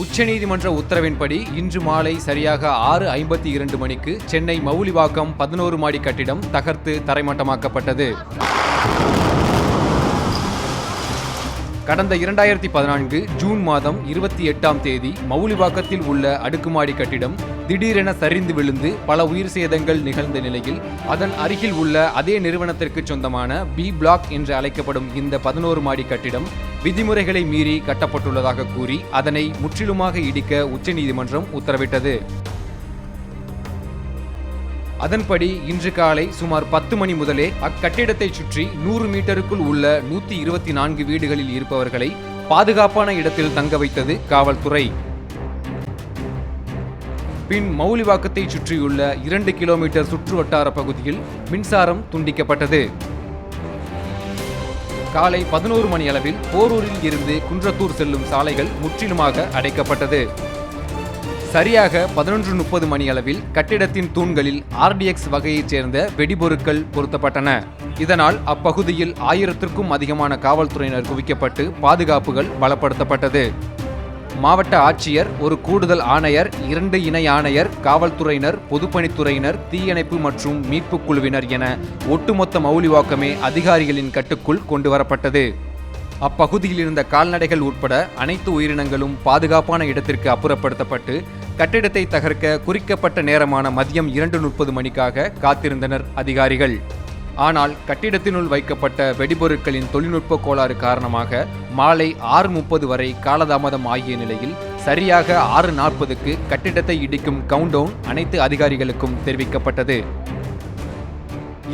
உச்சநீதிமன்ற உத்தரவின்படி இன்று மாலை சரியாக ஆறு ஐம்பத்தி இரண்டு மணிக்கு சென்னை மவுலிவாக்கம் பதினோரு மாடி கட்டிடம் தகர்த்து தரைமட்டமாக்கப்பட்டது. கடந்த இரண்டாயிரத்தி பதினான்கு ஜூன் மாதம் இருபத்தி எட்டாம் தேதி மவுலிவாக்கத்தில் உள்ள அடுக்குமாடி கட்டிடம் திடீரென சரிந்து விழுந்து பல உயிர் சேதங்கள் நிகழ்ந்த நிலையில் அதன் அருகில் உள்ள அதே நிறுவனத்திற்கு சொந்தமான பி பிளாக் என்று அழைக்கப்படும் இந்த பதினோரு மாடி கட்டிடம் விதிமுறைகளை மீறி கட்டப்பட்டுள்ளதாக கூறி அதனை முற்றிலுமாக இடிக்க உச்சநீதிமன்றம் உத்தரவிட்டது. அதன்படி இன்று காலை சுமார் பத்து மணி முதலே அக்கட்டிடத்தை சுற்றி நூறு மீட்டருக்குள் உள்ள நூத்தி இருபத்தி நான்கு வீடுகளில் இருப்பவர்களை பாதுகாப்பான இடத்தில் தங்க வைத்தது காவல்துறை. பின் மௌலிவாக்கத்தை சுற்றியுள்ள இரண்டு கிலோமீட்டர் சுற்று வட்டார பகுதியில் மின்சாரம் துண்டிக்கப்பட்டது. காலை பதினோரு மணி அளவில் போரூரில் இருந்து குன்றத்தூர் செல்லும் சாலைகள் முற்றிலுமாக அடைக்கப்பட்டது. சரியாக பதினொன்று முப்பது மணி அளவில் கட்டிடத்தின் தூண்களில் ஆர்டிஎக்ஸ் வகையைச் சேர்ந்த வெடிபொருட்கள் பொருத்தப்பட்டன. இதனால் அப்பகுதியில் ஆயிரத்திற்கும் அதிகமான காவல்துறையினர் குவிக்கப்பட்டு பாதுகாப்புகள் பலப்படுத்தப்பட்டது. மாவட்ட ஆட்சியர் ஒரு கூடுதல் ஆணையர் இரண்டு இணை ஆணையர் காவல்துறையினர் பொதுப்பணித்துறையினர் தீயணைப்பு மற்றும் மீட்புக் குழுவினர் என ஒட்டுமொத்த மௌலிவாக்கமே அதிகாரிகளின் கட்டுக்குள் கொண்டு வரப்பட்டது அப்பகுதியில் இருந்த கால்நடைகள் உட்பட அனைத்து உயிரினங்களும் பாதுகாப்பான இடத்திற்கு அப்புறப்படுத்தப்பட்டு கட்டிடத்தை தகர்க்க குறிக்கப்பட்ட நேரமான மதியம் இரண்டு முப்பது மணிக்காக காத்திருந்தனர் அதிகாரிகள். ஆனால் கட்டிடத்தினுள் வைக்கப்பட்ட வெடிபொருட்களின் தொழில்நுட்ப கோளாறு காரணமாக மாலை ஆறு முப்பது வரை காலதாமதம் ஆகிய நிலையில் சரியாக ஆறு நாற்பதுக்கு கட்டிடத்தை இடிக்கும் கவுண்டவுன் அனைத்து அதிகாரிகளுக்கும் தெரிவிக்கப்பட்டது.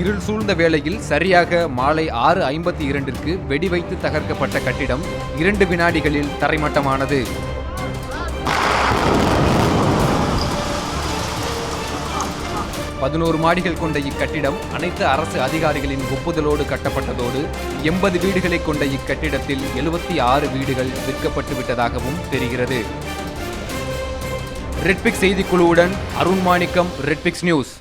இருள் சூழ்ந்த வேளையில் சரியாக மாலை ஆறு ஐம்பத்தி இரண்டிற்கு வெடி வைத்து தகர்க்கப்பட்ட கட்டிடம் இரண்டு வினாடிகளில் தரைமட்டமானது. பதினோரு மாடிகள் கொண்ட இக்கட்டிடம் அனைத்து அரசு அதிகாரிகளின் ஒப்புதலோடு கட்டப்பட்டதோடு எண்பது வீடுகளை கொண்ட இக்கட்டிடத்தில் எழுபத்தி ஆறு வீடுகள் விற்கப்பட்டு விட்டதாகவும் தெரிகிறது. ரெட்பிக்ஸ் செய்திக்குழுவுடன் அருண் மாணிக்கம் ரெட்பிக்ஸ் நியூஸ்